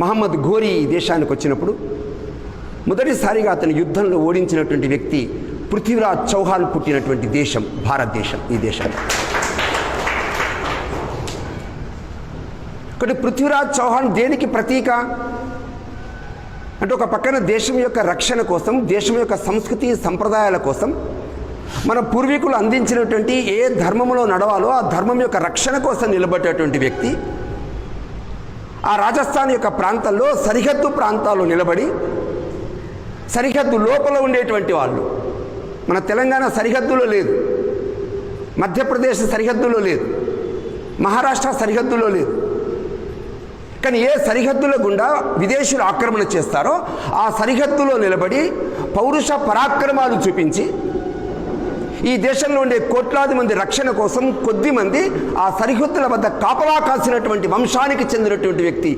మహమ్మద్ ఘోరీ ఈ దేశానికి వచ్చినప్పుడు మొదటిసారిగా అతను యుద్ధంలో ఓడించినటువంటి వ్యక్తి పృథ్వీరాజ్ చౌహాన్ పుట్టినటువంటి దేశం భారతదేశం ఈ దేశం. ఒకటి పృథ్వీరాజ్ చౌహాన్ దేనికి ప్రతీక? అంటే ఒక పక్కన దేశం యొక్క రక్షణ కోసం దేశం యొక్క సంస్కృతి సంప్రదాయాల కోసం మన పూర్వీకులు అందించినటువంటి ఏ ధర్మంలో నడవాలో ఆ ధర్మం యొక్క రక్షణ కోసం నిలబడేటువంటి వ్యక్తి ఆ రాజస్థాన్ యొక్క ప్రాంతంలో సరిహద్దు ప్రాంతాల్లో నిలబడి సరిహద్దు లోపల ఉండేటువంటి వాళ్ళు. మన తెలంగాణ సరిహద్దులో లేదు. మధ్యప్రదేశ్ సరిహద్దులో లేదు. మహారాష్ట్ర సరిహద్దులో లేదు. కానీ ఏ సరిహద్దుల గుండా విదేశీయులు ఆక్రమణ చేస్తారో ఆ సరిహద్దులో నిలబడి పౌరుష పరాక్రమాలు చూపించి ఈ దేశంలో ఉండే కోట్లాది మంది రక్షణ కోసం కొద్ది మంది ఆ సరిహద్దుల వద్ద కాపలా కాసినటువంటి వంశానికి చెందినటువంటి వ్యక్తి.